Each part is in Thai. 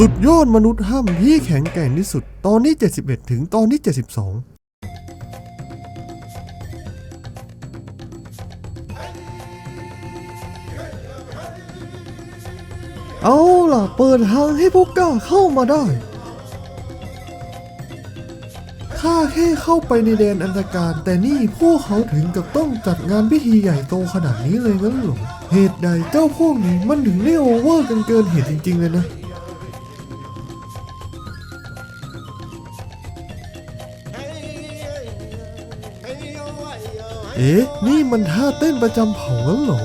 สุดยอดมนุษย์ห้ำที่แข็งแกร่งที่สุด ตอนที่ 71 ถึงตอนที่ 72เอาล่ะ เปิดทางให้พวกก้าเข้ามาได้ ข้าแค่เข้าไปในแดนอันตรการ แต่นี่พวกเขาถึงกับต้องจัดงานพิธีใหญ่โตขนาดนี้เลยงั้นเหรอ เหตุใดเจ้าพวกนี้มันถึงได้โอเวอร์กันเกินเหตุจริง ๆ เลยนะ เอ๊ะ นี่มันท่าเต้นประจำเผ่างั้นเหรอ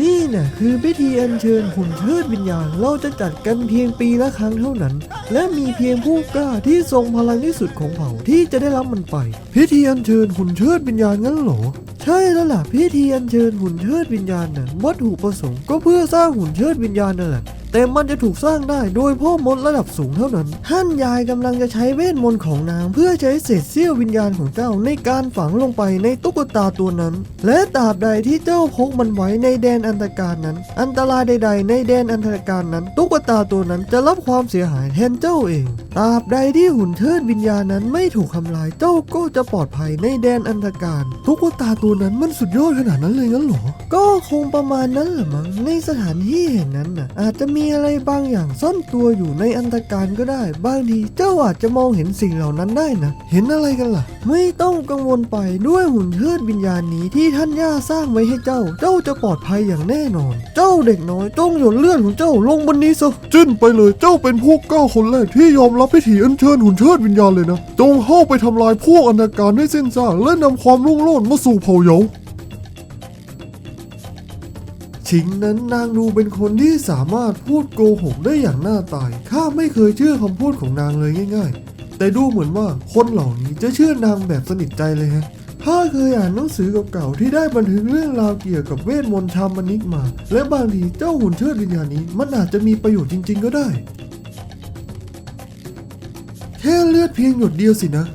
นี่น่ะคือพิธีอัญเชิญหุ่นเชิดวิญญาณ เราจะจัดกันเพียงปีละครั้งเท่านั้น และมีเพียงผู้กล้าที่ทรงพลังที่สุดของเผ่าที่จะได้รับมันไป พิธีอัญเชิญหุ่นเชิดวิญญาณงั้นเหรอใช่แล้วล่ะพิธีอัญเชิญหุ่นเชิดวิญญาณนั้นวัตถุประสงค์ก็เพื่อสร้างหุ่นเชิดวิญญาณนั่นแหละ แต่มันจะถูกสร้างได้โดยพ่อมดระดับสูงเท่านั้น ท่านยายกำลังจะใช้เวทมนต์ของนาง เพื่อใช้เศษเสี้ยววิญญาณของเจ้าในการฝังลงไปในตุ๊กตาตัวนั้น และตราบใดที่เจ้าพกมันไว้ในแดนอันตรการนั้น อันตรายใด ๆ ในแดนอันตรการนั้น ตุ๊กตาตัวนั้นจะรับความเสียหายแทนเจ้าเองตราบใดที่หุ่นเทิดวิญญาณนั้นไม่ถูกทำลายเจ้าก็จะปลอดภัยในแดนอันตรการตุ๊กตาตัวนั้นมันสุดยอดขนาดนั้นเลยงั้นเหรอ ก็คงประมาณนั้นแหละมั้งในสถานที่แห่งนั้นน่ะอาจจะมีอะไรบางอย่างซ่อนตัวอยู่ในอันตรการก็ได้ บางทีเจ้าอาจจะมองเห็นสิ่งเหล่านั้นได้นะ เห็นอะไรกันล่ะ ไม่ต้องกังวลไปด้วยหุ่นเทิดวิญญาณนี้ที่ท่านย่าสร้างไว้ให้เจ้า เจ้าจะปลอดภัยอย่างแน่นอน เจ้าเด็กน้อยจงหยดเลือดของเจ้าลงบนนี้ซะจิ้นไปเลยเจ้าเป็นพวกก้าคนแรกที่ยอมรับพิธีอัญเชิญหุ่นเชิดวิญญาณเลยนะ จงเข้าไปทำลายพวกอันตรการให้สิ้นซากและนำความรุ่งโรจน์มาสู่เผ่าเหยา ชิงนั้นนางดูเป็นคนที่สามารถพูดโกหกได้อย่างน่าตาย ข้าไม่เคยเชื่อคำพูดของนางเลยง่าย ๆ แต่ดูเหมือนว่าคนเหล่านี้จะเชื่อนางแบบสนิทใจเลยฮะข้าเคยอ่านหนังสือเก่าๆที่ได้บันทึกเรื่องราวเกี่ยวกับเวทมนต์ชามนิกมา และบางทีเจ้าหุ่นเชิดวิญญาณนี้มันอาจจะมีประโยชน์จริง ๆ ก็ได้ แค่เลือดเพียงหยดเดียวสินะ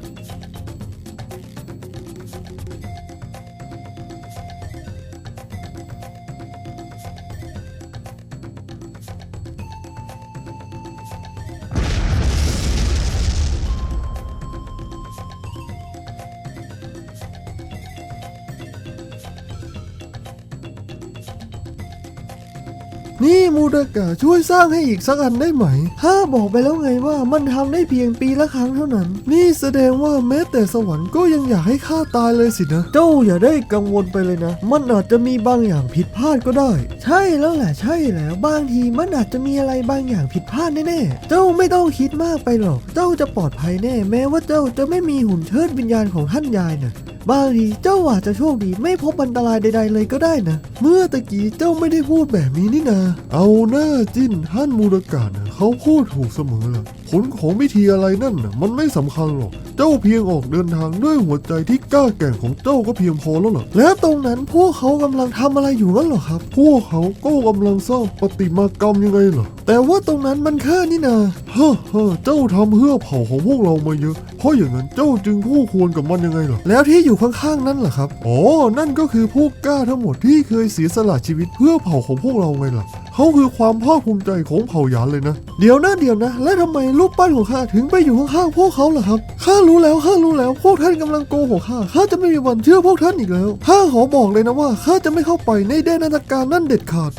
นี่มูดากะช่วยสร้างให้อีกสักอันได้ไหมข้าบอกไปแล้วไงว่ามันทำได้เพียงปีละครั้งเท่านั้น นี่แสดงว่าแม้แต่สวรรค์ก็ยังอยากให้ข้าตายเลยสินะ เจ้าอย่าได้กังวลไปเลยนะ มันอาจจะมีบางอย่างผิดพลาดก็ได้ ใช่แล้วแหละใช่แล้วบางทีมันอาจจะมีอะไรบางอย่างผิดพลาดแน่ๆ เจ้าไม่ต้องคิดมากไปหรอก เจ้าจะปลอดภัยแน่ แม้ว่าเจ้าจะไม่มีหุ่นเชิดวิญญาณของท่านยายน่ะ บางทีเจ้าอาจจะโชคดีไม่พบอันตรายใด ๆ เลยก็ได้นะ เมื่อตะกี้เจ้าไม่ได้พูดแบบนี้นี่นา เอาหน้าจิ้นท่านมูรกานะเขาพูดถูกเสมอล่ะ ผลของพิธีอะไรนั่นน่ะมันไม่สำคัญหรอก เจ้าเพียงออกเดินทางด้วยหัวใจที่กล้าแกร่งของเจ้าก็เพียงพอแล้วล่ะและตรงนั้นพวกเขากำลังทำอะไรอยู่นั่นหรอครับ พวกเขาก็กำลังสร้างปฏิมากรรมยังไงหรอแต่ว่าตรงนั้นมันแค่นี่นาเฮ้อเฮ้อเจ้าทำเพื่อเผ่าของพวกเรามาเยอะ เพราะอย่างนั้นเจ้าจึงคู่ควรกับมันยังไงล่ะแล้วที่อยู่ข้างๆนั่นหรอครับอ๋อนั่นก็คือพวกกล้าทั้งหมดที่เคยเสียสละชีวิตเพื่อเผ่าของพวกเราไงล่ะเขาคือความภาคภูมิใจของเผ่าหยานเลยนะ เดี๋ยวนะเดี๋ยวนะ และทำไมรูปปั้นของข้าถึงไปอยู่ข้างๆพวกเขาล่ะครับข้ารู้แล้วข้ารู้แล้วพวกท่านกำลังโกหกข้าข้าจะไม่มีวันเชื่อพวกท่านอีกแล้วข้าขอบอกเลยนะว่าข้าจะไม่เข้าไปในแดนนาการนั่นเด็ดขาด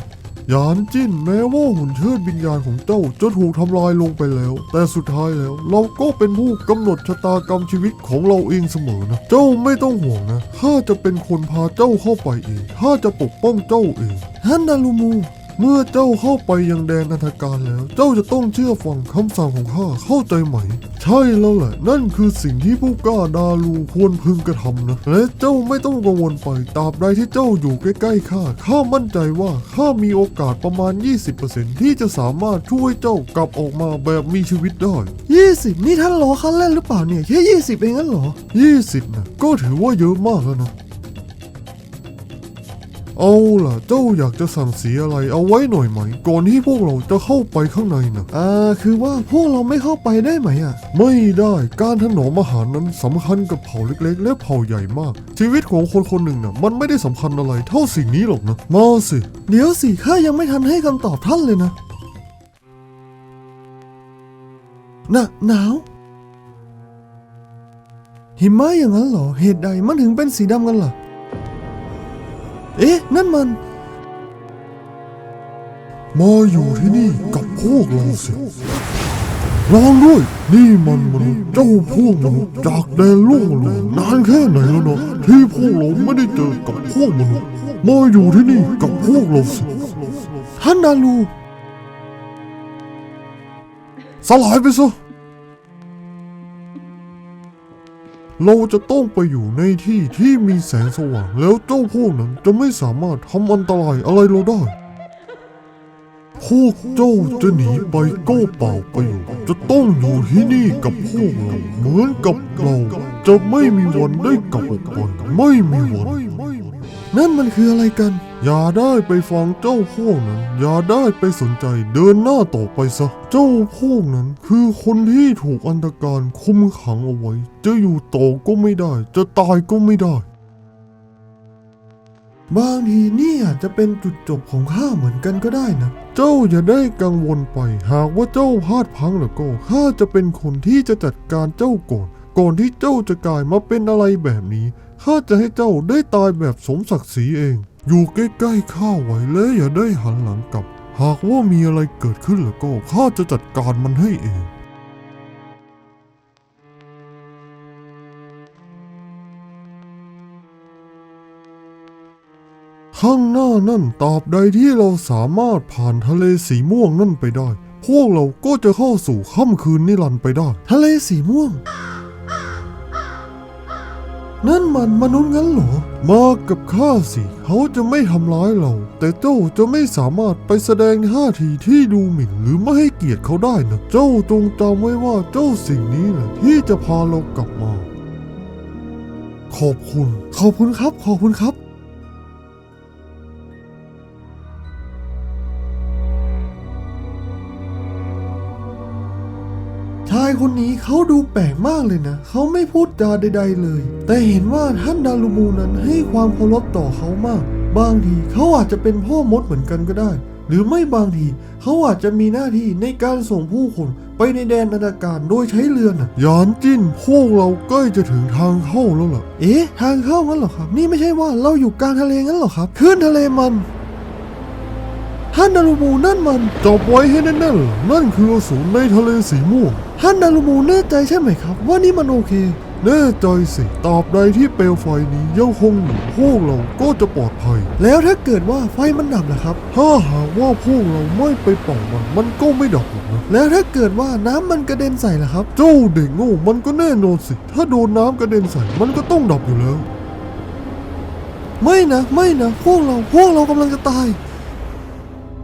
ยานจิ้นแม้ว่าหุ่นเชิดวิญญาณของเจ้าจะถูกทำลายลงไปแล้ว แต่สุดท้ายแล้วเราก็เป็นผู้กำหนดชะตากรรมชีวิตของเราเองเสมอนะ เจ้าไม่ต้องห่วงนะข้าจะเป็นคนพาเจ้าเข้าไปเองข้าจะปกป้องเจ้าเองฮันนาลูมู เมื่อเจ้าเข้าไปยังแดนอันธการแล้ว เจ้าจะต้องเชื่อฟังคำสั่งของข้าเข้าใจไหม ใช่แล้วแหละ นั่นคือสิ่งที่ผู้กล้าดาลูควรพึงกระทำนะ และเจ้าไม่ต้องกังวลไปตราบใดที่เจ้าอยู่ใกล้ๆข้าข้ามั่นใจว่าข้ามีโอกาสประมาณ 20%ที่จะสามารถช่วยเจ้ากลับออกมาแบบมีชีวิตได้ 20 นี่ท่านรอคันเล่นหรือเปล่าเนี่ยแค่ 20 เองงั้นเหรอ 20นะก็ถือว่าเยอะมากแล้วนะ เอาล่ะ เจ้าอยากจะสั่งสีอะไรเอาไว้หน่อยไหม ก่อนที่พวกเราจะเข้าไปข้างในนะอ่าคือว่าพวกเราไม่เข้าไปได้ไหมอะ ไม่ได้การถนอมอาหารนั้นสำคัญกับเผ่าเล็กๆ และเผ่าใหญ่มาก ชีวิตของคนคนหนึ่งน่ะมันไม่ได้สำคัญอะไรเท่าสิ่งนี้หรอกนะมาสิเดี๋ยวสิข้ายังไม่ทันให้คำตอบท่านเลยนะน่ะหนาวหิมะอย่างนั้นเหรอเหตุใดมันถึงเป็นสีดำกันล่ะ เอ๊ะ นั่นมัน มาอยู่ที่นี่กับพวกเราสิลองด้วย นี่มันมนุษย์เจ้าพวกมนุษย์จากแดนล่วงโลกนานแค่ไหนแล้วเนาะที่พวกเราไม่ได้เจอกับพวกมนุษย์มาอยู่ที่นี่กับพวกเราสิท่านดาลูสลายไปซะ เราจะต้องไปอยู่ในที่ที่มีแสงสว่างแล้วเจ้าพวกนั้นจะไม่สามารถทำอันตรายอะไรเราได้ พวกเจ้าจะหนีไปก็เปล่าประโยชน์จะต้องอยู่ที่นี่กับพวกเราเหมือนกับเราจะไม่มีวันได้กลับออกไปไม่มีวัน นั่นมันคืออะไรกัน อย่าได้ไปฟังเจ้าพวกนั้น อย่าได้ไปสนใจเดินหน้าต่อไปซะ เจ้าพวกนั้นคือคนที่ถูกอันตรการคุมขังเอาไว้ จะอยู่ต่อก็ไม่ได้ จะตายก็ไม่ได้ บางทีนี่อาจจะเป็นจุดจบของข้าเหมือนกันก็ได้นะ เจ้าอย่าได้กังวลไป หากว่าเจ้าพลาดพลังแล้วก็ข้าจะเป็นคนที่จะจัดการเจ้าก่อน ก่อนที่เจ้าจะกลายมาเป็นอะไรแบบนี้ ข้าจะให้เจ้าได้ตายแบบสมศักดิ์ศรีเอง อยู่ใกล้ๆข้าไว้และอย่าได้หันหลังกลับ หากว่ามีอะไรเกิดขึ้นแล้วก็ข้าจะจัดการมันให้เอง ข้างหน้านั่นตราบใดที่เราสามารถผ่านทะเลสีม่วงนั่นไปได้ พวกเราก็จะเข้าสู่ค่ำคืนนิรันดร์ไปได้ ทะเลสีม่วง นั่นมันมนุษย์งั้นเหรอ มากับข้าสิ เขาจะไม่ทำร้ายเรา แต่เจ้าจะไม่สามารถไปแสดงท่าทีที่ดูหมิ่นหรือไม่ให้เกียรติเขาได้นะ เจ้าจงจำไว้ว่าเจ้าสิ่งนี้แหละที่จะพาเรากลับมา ขอบคุณ ขอบคุณครับ ขอบคุณครับ คนนี้เขาดูแปลกมากเลยนะ เขาไม่พูดจาใด ๆเลย แต่เห็นว่าท่านดารุมูนั้นให้ความเคารพต่อเขามาก บางทีเขาอาจจะเป็นพ่อมดเหมือนกันก็ได้ หรือไม่บางทีเขาอาจจะมีหน้าที่ในการส่งผู้คนไปในแดนอนาการโดยใช้เรือน่ะยานจิ้นพวกเราใกล้จะถึงทางเข้าแล้วล่ะ เอ๊ะ ทางเข้างั้นเหรอครับ นี่ไม่ใช่ว่าเราอยู่กลางทะเลงั้นเหรอครับคลื่นทะเลมันท่านดารุมูนั่นมันจับไว้ให้แน่นๆนั่นคืออสูรในทะเลสีม่วง ท่านดารุมูแน่ใจใช่ไหมครับ ว่านี่มันโอเค แน่ใจสิตราบใดที่เปลวไฟนี้ยังคงอยู่พวกเราก็จะปลอดภัย แล้วถ้าเกิดว่าไฟมันดับล่ะครับ ถ้าหากว่าพวกเราไม่ไปเป่ามัน มันก็ไม่ดับหรอกนะแล้วถ้าเกิดว่าน้ำมันกระเด็นใส่ล่ะครับ เจ้าเด็กโง่มันก็แน่นอนสิ ถ้าโดนน้ำกระเด็นใส่มันก็ต้องดับอยู่แล้ว ไม่นะ ไม่นะ พวกเราพวกเรากำลังจะตาย